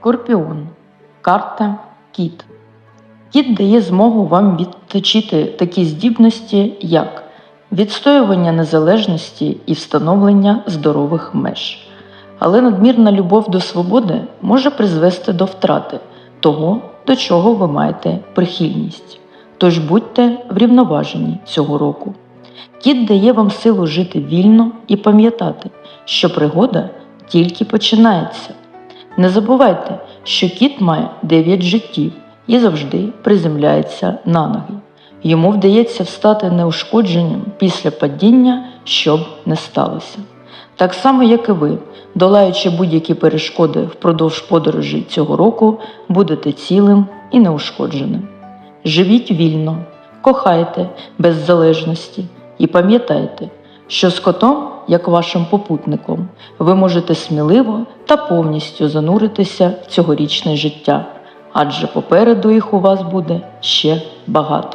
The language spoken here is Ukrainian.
Скорпіон. Карта Кіт. Кіт дає змогу вам відточити такі здібності, як відстоювання незалежності і встановлення здорових меж. Але надмірна любов до свободи може призвести до втрати того, до чого ви маєте прихильність. Тож будьте врівноважені цього року. Кіт дає вам силу жити вільно і пам'ятати, що пригода тільки починається. Не забувайте, що кіт має 9 життів і завжди приземляється на ноги. Йому вдається встати неушкодженим після падіння, щоб не сталося. Так само, як і ви, долаючи будь-які перешкоди впродовж подорожі цього року, будете цілим і неушкодженим. Живіть вільно, кохайте без залежності і пам'ятайте, що з котом, як вашим попутником, ви можете сміливо та повністю зануритися в цьогорічне життя, адже попереду їх у вас буде ще багато.